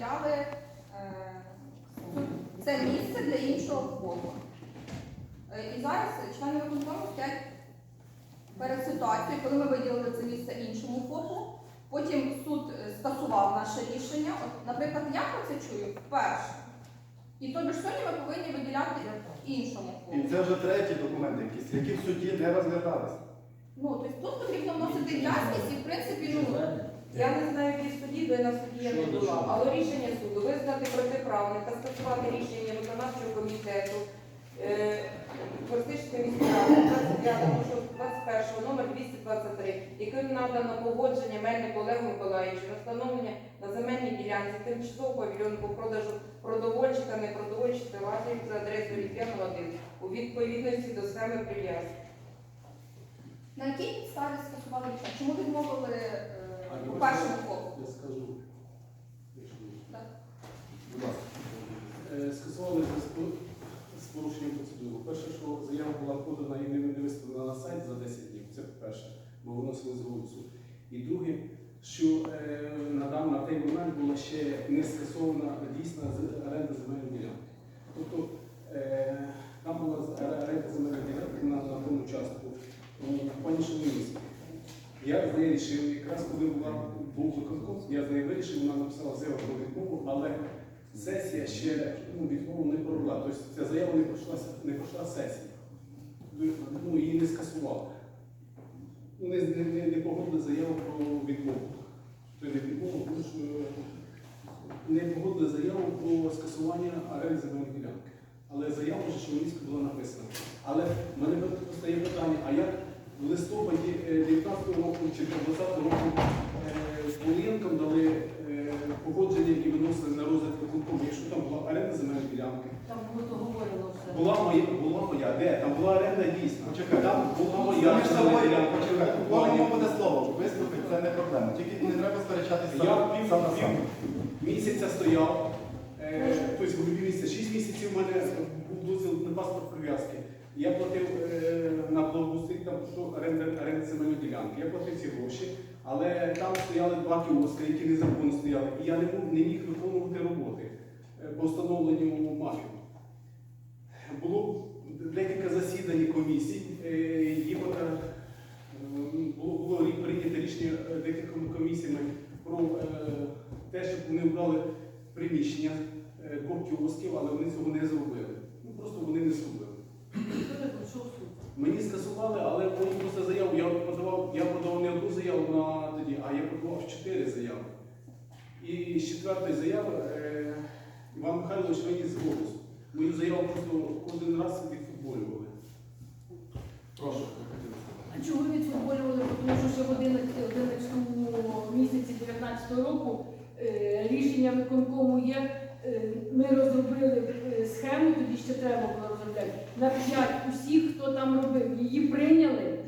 е, це місце для іншого ФОПу. Е, І зараз члени виконкому стоять перед ситуацією, коли ми виділили це місце іншому ФОПу. Потім суд е, скасував наше рішення. От, наприклад, я про це чую вперше. І тобі ж сьогодні ми повинні виділяти іншому І це вже треті документи якісь, які в суді не розглядалися. Ну, тобто тут потрібно вносити ясність і в принципі, ну, Я не знаю, які судді, бо я на суді я не була. Але рішення суду визнати протиправним та скасувати рішення виконавчого комітету е, Фортичної міської ради 29.06.21 номер 223, яким надано погодження Мельнику Олегу Миколаївичу на встановлення на земельній ділянці тимчасового павільйону по продажу продовольчих та непродовольчих товарів за адресою Різдвяного 1 у відповідності до схеми прив'язки. на якій підставі скасували рішення? Чому відмовили у першому знаєте, Я скажу. Так. Будь ласка. Е, Скасували з порушенням процедури. Перше, що заява була подана і не виставлена на сайт за 10 днів. Це перше, бо виносили з голосу. І друге, що е, на, на той момент була ще не скасована дійсна оренда земельної ділянки. Тобто е, там була оренда земельної ділянки на, тому участку у панішому місці. Я з нею рішив, якраз коли була був виконком, я з нею вирішив, вона написала заяву про відмову, але сесія ще ну, відмову не провела. Тобто ця заява не пройшла, не пройшла сесію. Ну, її не скасували. Ну, не, не, не, погодили заяву про відмову. Тобто не відмову, тому що не погодили заяву про скасування оренди земельної ділянки. Але заява вже Шевелівська була написана. Але в мене постає питання, а як в листопаді е, 19 року чи 20 року е, Полінкам дали е, погодження і виносили на розгляд виконкому, якщо там була оренда земельної ділянки. Там було договорено все. Була моя, була моя, де? Там була оренда дійсна. Почекай. Там була моя між собою почекай. Кожному буде слово. Виступити це не проблема. Тільки не треба сперечатися Я сам пів, сам на сам. місяця стояв, е, тобто в грудні місяця, 6 місяців у мене був дозвіл на паспорт прив'язки. Я платив е, на благоустрій, там оренда, земельної ділянки. Я платив ці гроші, але там стояли два кіоски, які незаконно стояли, і я не міг, виконувати роботи е, по встановленню мафів. Було декілька засідань комісій, е, їм було, було прийнято рішення декількома комісіями про те, щоб вони обрали приміщення двох кіосків, але вони цього не зробили. Ну просто вони не зробили. Хто так прийшов в суд? Мені скасували, але потім просто заяву. Я подавав, я подавав не одну заяву на тоді, а я подавав чотири заяви. І з четвертої заяви е, Іван Михайлович виніс з голосу. Мою заяву просто кожен раз відфутболювали. Прошу. А чого відфутболювали? Тому що ще в 11 11 місяці 19 року е, рішення виконкому є. е, Ми розробили е, схему, тоді ще треба було. На 5 усіх, хто там робив, її прийняли,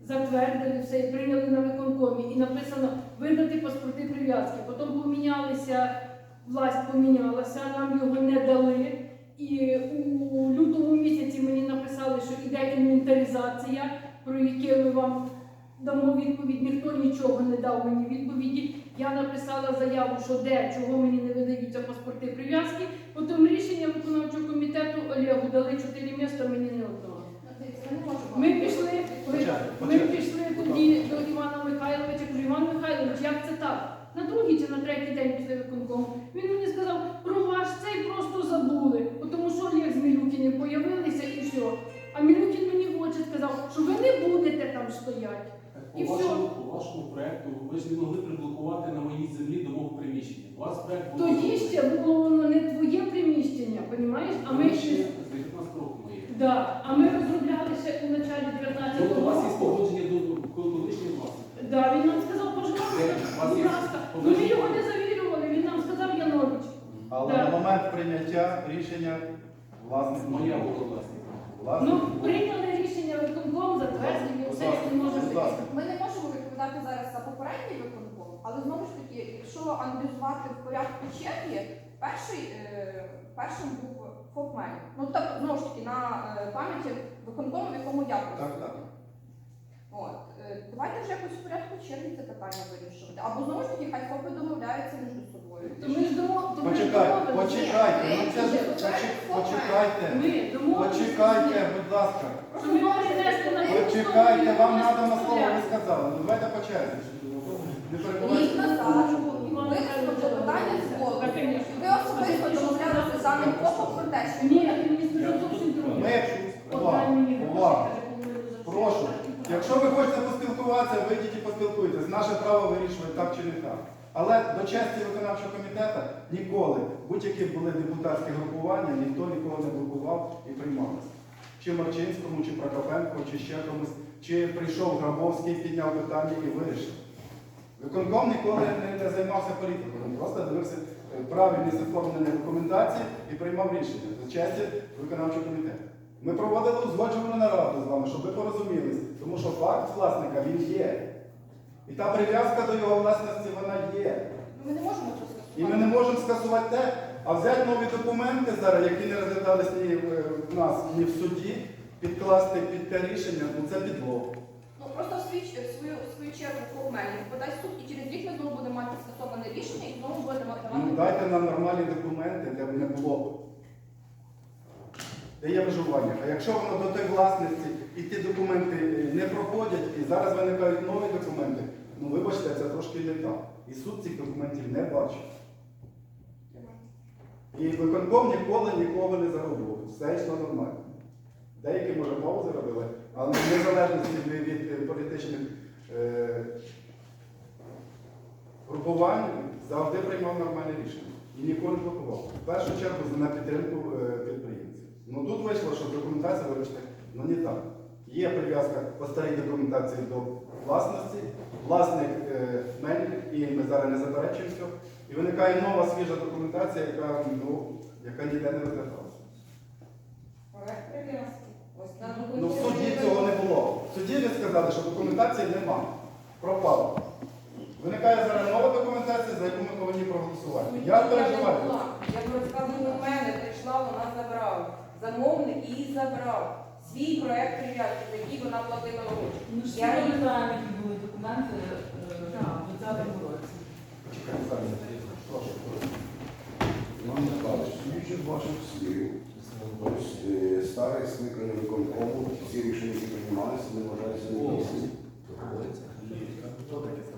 затвердили все і прийняли на виконкомі. І написано видати паспорти прив'язки. Потім помінялися, власть помінялася, нам його не дали. І у лютому місяці мені написали, що іде інвентаризація, про яке ми вам дамо відповідь. Ніхто нічого не дав мені відповіді. Я написала заяву, що де, чого мені не видаються паспорти прив'язки. Потім рішення виконавчого комітету Олегу дали чотири міста, мені не одного. Ми пішли, ми, ми пішли тоді до Івана Михайловича, кажу, Іван Михайлович, як це так? На другий чи на третій день після виконкому. Він мені сказав, про ваш цей просто забули, тому що Олег з Мілюкіним появилися і все. А Мілюкін мені в очі сказав, що ви не будете там стояти. По І все. вашому, по вашому проекту ви ж не могли приблокувати на моїй землі до мого приміщення. У вас проект був Тоді ще було воно не твоє приміщення, розумієш? А ми ще. ще з 19 року моє. Да, а ми розробляли ще у началі 19 Тобто у вас є року. погодження до колишнього власника. Да, він нам сказав, пожалуйста? Будь ласка. Ну, Ми його не завірювали, він нам сказав Янович. Але Так. на момент прийняття рішення власник Моя була власника. Власник Ну, прийняли рішення виконком, затвердили, все, як не може будь бути. ласка. Ми не можемо відповідати зараз за попередній виконком, але знову ж таки, якщо аналізувати в порядку черги, перший, е, першим був ФОПМЕН. Ну так знову ж таки на е, пам'яті виконкому, в якому я Так, так. От е, давайте вже якось в порядку черги це питання вирішувати. Або знову ж таки, хай ФОПи домовляються між собою. То ми ж домо, то ми ж Почекайте, домовилися. почекайте, ну це почек- почекайте. Ми. Почекайте, будь ласка. Що ми мали на Почекайте, вам не надано слово, ви розподіляти. сказали. Ну давайте по черзі. Не перебувайте. назад винесли питання з голову. Ви особисто домовлялися з про те, що Ні, ти мені сказав зовсім друге. Ми, увага, увага. Прошу. Якщо ви хочете поспілкуватися, вийдіть і поспілкуйтесь. Наше право вирішувати так чи не так. Але до честі виконавчого комітету ніколи, будь-які були депутатські групування, ніхто нікого не блокував і приймався. Чи Марчинському, чи Прокопенко, чи ще комусь, чи прийшов Грабовський, підняв питання і вирішив. Виконком ніколи не, не займався політикою, він просто дивився е, правильність оформлення документації і приймав рішення до честі виконавчого комітету. Ми проводили узгоджувальну нараду з вами, щоб ви порозумілись, тому що факт власника він є. І та прив'язка до його власності вона є. ми не можемо це І ми не можемо скасувати те, а взяти нові документи зараз, які не розглядались ні в в нас, ні в суді, підкласти під те рішення, ну це підлог. Свій, свою, свою чергу формально подасть суд, і через рік ми знову будемо мати скасоване рішення, і знову будемо Ну, дайте нам нормальні документи, де б не було. Де є виживання. А якщо воно до тої власності і ті документи не проходять, і зараз виникають нові документи, ну вибачте, це трошки не так. І суд цих документів не бачить. І виконком ніколи нікого не заробив. Все йшло нормально. Деякі, може, паузи робили, але в незалежності від, від е, політичних е, групувань завжди приймав нормальне рішення. І нікого не блокував. В першу чергу на підтримку е, підприємців. Ну тут вийшло, що документація, вибачте, ну не так. Є прив'язка по старій документації до власності, власник е, мельник, і ми зараз не заперечуємо цього. І виникає нова свіжа документація, яка, ну, яка ніде не розглядалася. Проект прив'язки. Ось на Ну в суді цього не було. В суді ви сказали, що документації нема. Пропало. Виникає зараз нова документація, за яку ми повинні проголосувати. Я переживаю. Я б розказувала у мене, прийшла, вона забрала. Замовник її забрав. Свій проект прив'язки, за який вона платила гроші. Ну, ж Я всі її- пам'ятаємо, які були документи е, в 20-му році. Почекайте, зараз. Прошу. Іван Михайлович, судячи з ваших слів, ось е, старий скликаний виконкому, ці рішення, які приймалися, не вважаються недійсними. Хто таке сказав? Ну,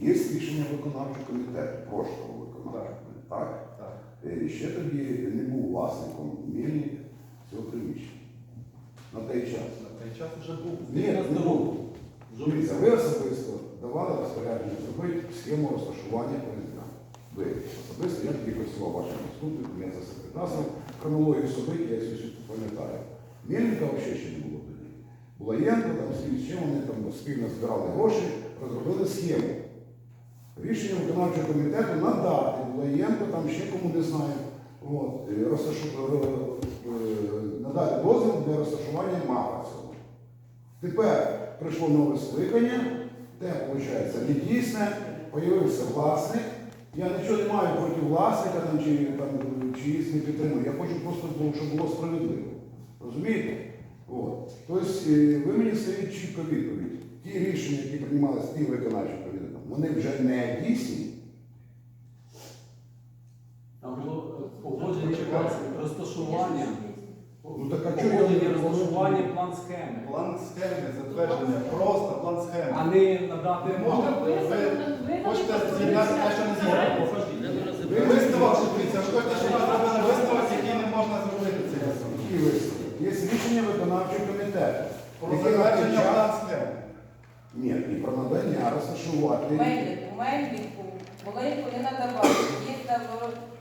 є рішення виконавчого комітету, прошлого виконавчого комітету, так? Так. Е, Ще тоді не був власником мільні цього приміщення. На той час. На той час вже був. Ні, не був. Дивіться, ви особисто давали розпорядження зробити схему розташування ОСБ. Ви особисто, я тоді працював вашим заступником, я за секретарством, хронологію событий, я все пам'ятаю. Мельника взагалі ще не було тоді. Булаєнко, там з чим вони там спільно збирали гроші, розробили схему. Рішення виконавчого комітету надати Булаєнко, там ще кому не знаю, от, е, розташу- е, е, надати дозвіл для розташування цього. Тепер прийшло нове скликання, те, виходить, не дійсне, появився власник. Я нічого не маю проти власника там, чи там, чиїсь не підтримую. Я хочу просто, щоб було справедливо. Розумієте? От. Тобто ви мені скажіть чітко відповідь. Ті рішення, які приймалися виконавчим комітетом, вони вже не дійсні. Там було е, погодження розташування. Ну, так а чого я Погодження не розташування план схеми. План схеми, затвердження, просто план схеми. А не надати Не можна, хочете з'єднати те, що не з'єднати. Ви Ви висновок, що дивіться, ви хочете, щоб ми зробили висновок, який не можна зробити цей висновок. Які висновки? Є рішення виконавчого комітету. Про яке затвердження час- план схеми. Ні, і про надання розташувати. Мельник, у Мельнику, Волинку не надавали. Є там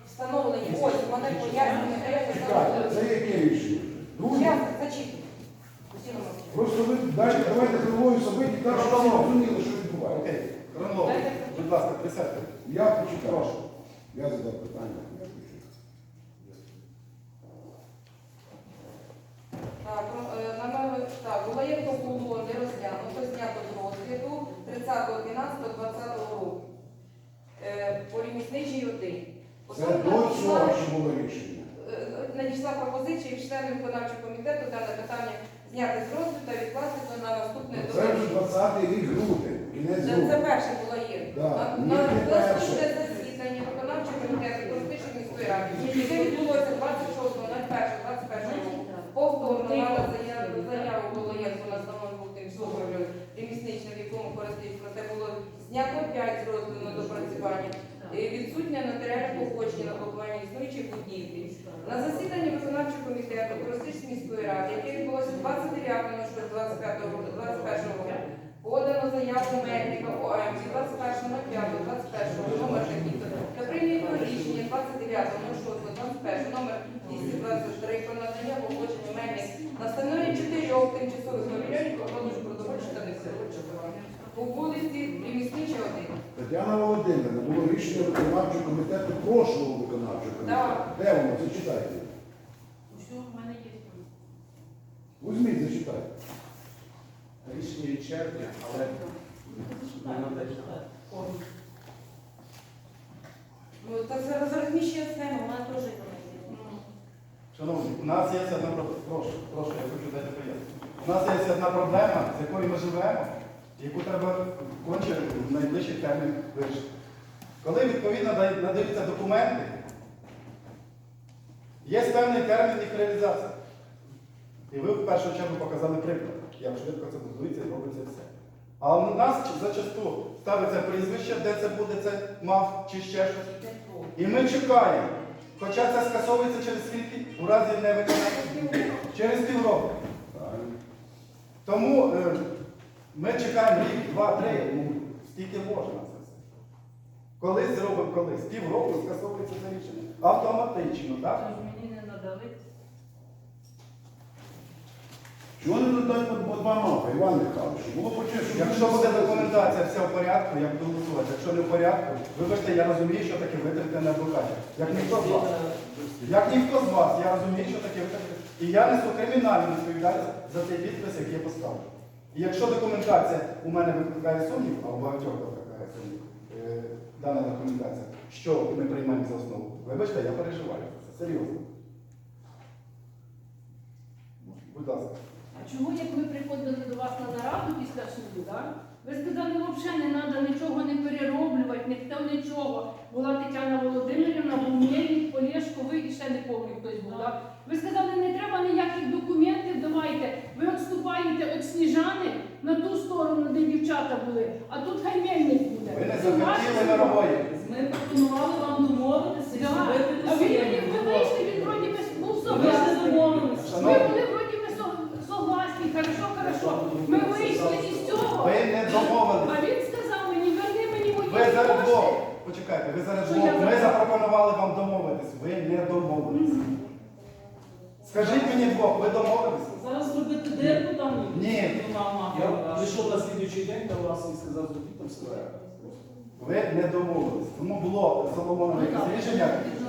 встановлені, ось, вони пояснюють, Чекайте, це яке рішення? Друге, Зараз, зачитую. Просто ви дайте, давайте хвилою собиті, так щоб всі розуміли, що відбувається. Окей. Будь ласка, присядьте. Я. Прошу. Я задав питання. Так, про- е, на нове- так, Гулаєнко було не розглянуто, 30.12.20 року е, по лімісничій 1. Це було рішення? Е, надійшла пропозиція від членів виконавчого комітету дане питання зняти з розгляду та відкласти на наступне Це вже 20 рік грудень, кінець грудень. Це перше було є. Да. На наступне засідання виконавчого комітету політичної міської ради, яке відбулося Знято 5 з розгляду на допрацювання. Е, відсутня нотаріальне погодження на блокування існуючих будівлі. На засіданні виконавчого комітету Коростичської міської ради, яке відбулося 29 29.06.2021 року, подано заяву Мельника ОМ Тетяна Володимирівна, було рішення виконавчого комітету прошлого виконавчого комітету. Так. Де воно? Зачитайте. Що в мене є? Візьміть, зачитайте. Рішення від червня, але не надає. Ну, так зараз розміщує схему, вона теж є. Шановні, у нас є одна проблема. Прошу, прошу, я хочу дати пояснення. У нас є одна проблема, з якою ми живемо, яку треба конче в найближчий термін вирішити. Коли відповідно надаються документи, є певний термін їх реалізації. І ви в першу чергу показали приклад, як швидко це будується і робиться все. А у нас зачасту ставиться прізвище, де це буде, це мав чи ще щось. І ми чекаємо. Хоча це скасовується через скільки? У разі невиконання. Через півроку. Тому е, ми чекаємо рік, два, три, ну, скільки можна це все. Колись зробимо колись. Півроку скасовується це рішення. Автоматично, так? Мені не надали. Чого не додають по два мапи, Іван Михайлович? Було почесно. Якщо буде документація вся в порядку, як голосувати. Якщо не в порядку, вибачте, я розумію, що таке витрати на адвокатів. Як ніхто з вас. Як ніхто з вас, я розумію, що таке витрати. І я несу кримінальну відповідальність за цей підпис, який я поставив. І якщо документація у мене викликає сумнів, а у багатьох викликає сумнів, е, дана документація, що ми приймаємо за основу, вибачте, я переживаю. Це серйозно. Будь ласка. А чого, як ми приходили до вас на нараду після суду, так? Ви сказали, взагалі не треба нічого не перероблювати, ніхто нічого. Була Тетяна Володимирівна, Мельник, Полєшко, ви і ще не помню хтось був. так? Ви сказали, не треба ніяких документів, давайте. Ви відступаєте від Сніжани на ту сторону, де дівчата були, а тут хай Мельник буде. Ви не Це ваше захотіли слово. мирової. Ми пропонували вам домовитися і Да. зробити А ви мені схему. ви вийшли, він вроді би був Ви ж не согласний. домовилися. Ми були вроді би со- согласні, хорошо, хорошо. Ми вийшли із цього. Ви не домовились. А він сказав мені, верни мені мої Ви зараз кошти. двох. Почекайте, ви зараз Що двох. я Ми зараз- запропонували вам домовитись. Ви не домовились. Скажіть мені двох, ви домовились? Зараз зробити дирку там Ні. Я прийшов на слідуючий день до вас і сказав, зробіть там все. Ви не домовились. Тому було Соломонове якесь рішення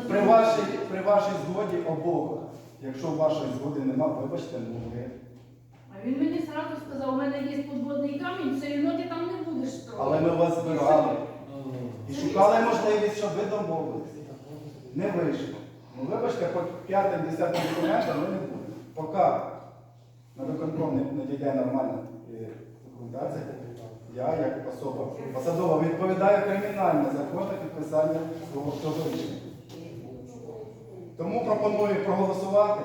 при вашій, при вашій згоді обох. Якщо вашої згоди нема, вибачте, ну ви. А він мені сразу сказав, у мене є підводний камінь, все одно ти там не будеш. Але ми вас збирали і шукали можливість, щоб ви домовились. Не вийшло. Ну вибачте, по п'ятим, десятим документам ми не будемо. Поки на виконком не надійде нормальна е, документація, я як особа посадова відповідаю кримінально за кожне підписання того рішення. Тому пропоную проголосувати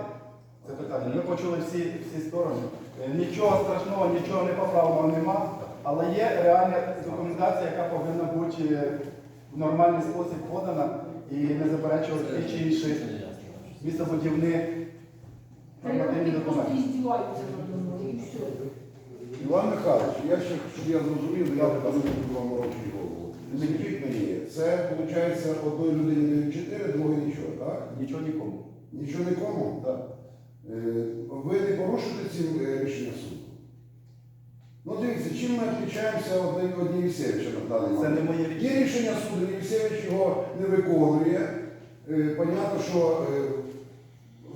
це питання. Ми почули всі, всі сторони. Е, Нічого страшного, нічого непоправного нема, але є реальна документація, яка повинна бути е, в нормальний спосіб подана і не заперечувати ті чи інші містобудівні нормативні документи. Іван Михайлович, я ще, щоб я зрозумів, я не вам морочити голову. Скажіть мені, це виходить одної людини 4, другої нічого, так? Нічого нікому. Нічого нікому? Так. Е, Ви не порушуєте ці е, рішення суду? Ну дивіться, чим ми відрізняємося від Євсевича на даний Це не моє Є рішення. рішення суду, Євсевич його не виконує. Е, Понятно, що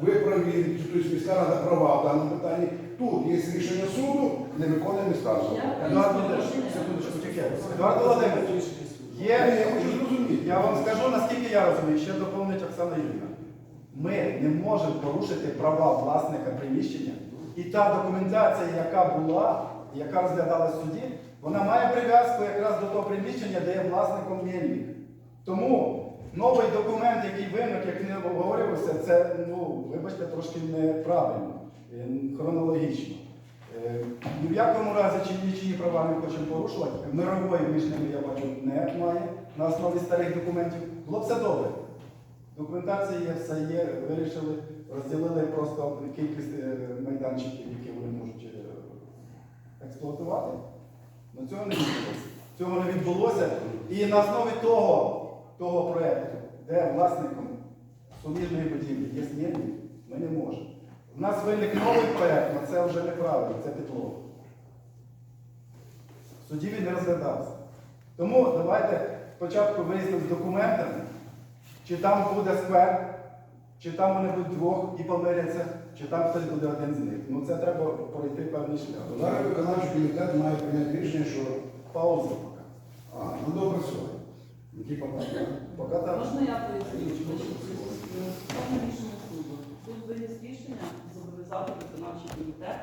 ви праві, тобто міська рада права в даному питанні. Тут є рішення суду, не виконує міська рада. Едуард Володимирович, є, я хочу зрозуміти. я вам скажу, наскільки я розумію, ще доповнить Оксана Юрійовна. Ми не можемо порушити права власника приміщення. І та документація, яка була, яка розглядалась в суді, вона має прив'язку якраз до того приміщення, де є власником мельник. Тому новий документ, який виник, як не обговорювався, це, ну, вибачте, трошки неправильно, е, хронологічно. Е, Ні в якому разі чи нічиї права не хочемо порушувати. Мирової між ними, я бачу, немає на основі старих документів. Було б все добре. Документація є, все є, вирішили, розділили просто кількість е, майданчиків, які експлуатувати. Ну цього не відбулося. Цього не відбулося. І на основі того, того проєкту, де власником суміжної будівлі є змінні, ми не можемо. У нас виник новий проєкт, але це вже неправильно, це підлога. В суді він не розглядався. Тому давайте спочатку вияснимо з документами, чи там буде сквер, чи там вони будуть двох і помиряться, чи там хтось буде один з них. Ну це треба пройти певний шлях. Зараз виконавчий комітет має прийняти рішення, що Пауза поки. а, ну добре все. Ну. Поки так. Можна я поясню? Стосовно рішення суду. Суд виніс рішення зобов'язати виконавчий комітет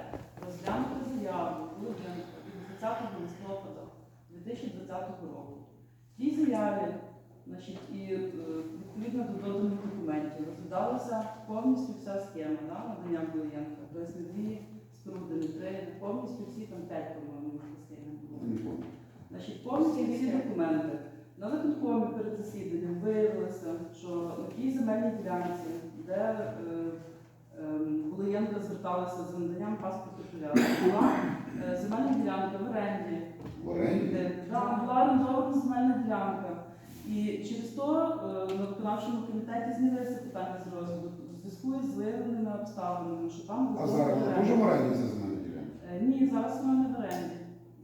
розглянути заяву від 20 листопада 2020 року. В тій заяві значить, і е, відповідно до доданих документів розглядалася повністю вся схема да, надання Лугенка. Тобто не дві споруди, три, повністю всі там п'ять, по-моєму, схеми було. Значить, повністю всі документи. На виконкомі перед засіданням виявилося, що на тій земельній ділянці, де е, е, зверталася з наданням паспорту прив'язки, була е, земельна ділянка в оренді. Була орендована земельна ділянка. І через то е, на виконавчому комітеті знялися питання з розгляду в зв'язку з виявленими обставинами, що там А зараз оренда. дуже за? Е, Ні, зараз вона не в оренді.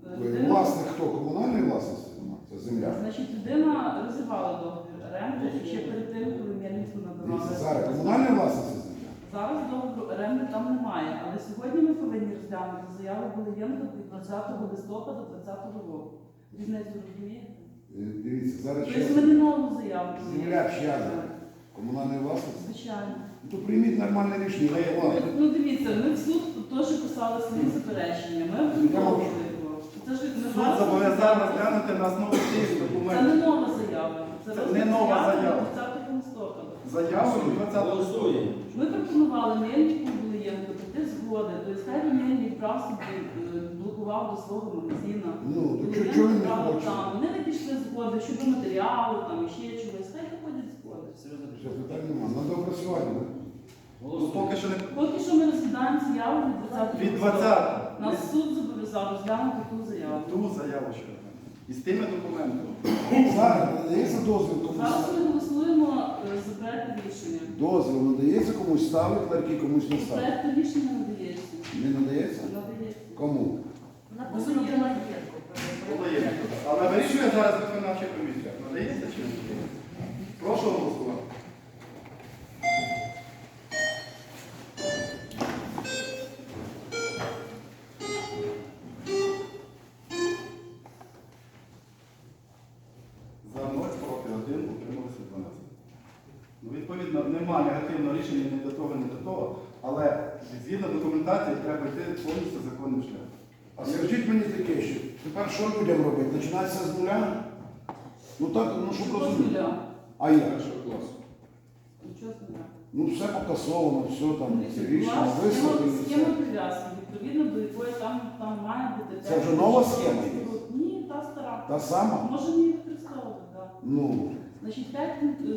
Е, людина- Власник хто? Комунальної власності? Це земля. Значить, людина розірвала договір оренди ще перед тим, коли мельницю Дивіться, надавали. зараз комунальної власності земля. Зараз договору оренди там немає, але сьогодні ми повинні розглянути заяву Голиєнка від 20 листопада 2020 року. Різницю розумієте? Е, Дивіться, зараз Тобто ми не нову заяву. Земля чия земля? Комунальної? Звичайно. Ну, То прийміть нормальне рішення. Ви- хай влада. Ну дивіться, ми в суд теж писали свої заперечення. Ми обґрунтовували його. Це ж ми Суд зараз- зобов'язав розглянути на основі цих Це не документів. нова заява. Це не нова заява. 20 листопада. Заяву від 20 листопада. Ми пропонували Мельнику Булиєнку прийти згоди, тобто хай би Мельник брав собі, е, блокував до свого магазина. Ну, то чого- чого він не хоче? там. Вони не пішли згоди щодо матеріалу, там ще чогось. Хай виходять згоди. Ще питань немає. На доопрацювання. Ну, поки що не Поки що ми розглядаємо заяву від 20 від 20 Нас суд зобов'язав розглянути ту заяву. ту заяву ще. І з тими документами. Зараз надається дозвіл комусь. Зараз ми голосуємо е, за проект рішення. Дозвіл надається комусь ставить клерки, комусь не ставить. Проект рішення надається. Не надається? Надається. Кому? Волоєнко. Але вирішує зараз виконавча комісія. Починається з нуля? Ну так, ну щоб Що з розуміти. нуля? А як? Нічого з нуля. Ну все покасовано, все там, ці Була рішення схема, висловлені. схема все. прив'язки, відповідно до якої там, там має бути. Це вже нова схема є? Ні, та стара. Та сама? Може її використовувати, так. Ну, Значить, п'ять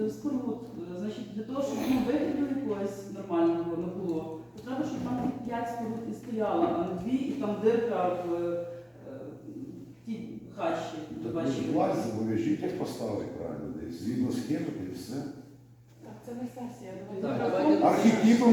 е, споруд, е, значить, для того, щоб ну, вигляду якогось нормального не було, то треба, щоб там п'ять споруд і стояло, а не дві, і там дирка в е, хащі. так ви ж власть зобов'яжіть як поставити правильно десь. Згідно схеми і все. Так, це не сесія. Так, давайте. Архітектор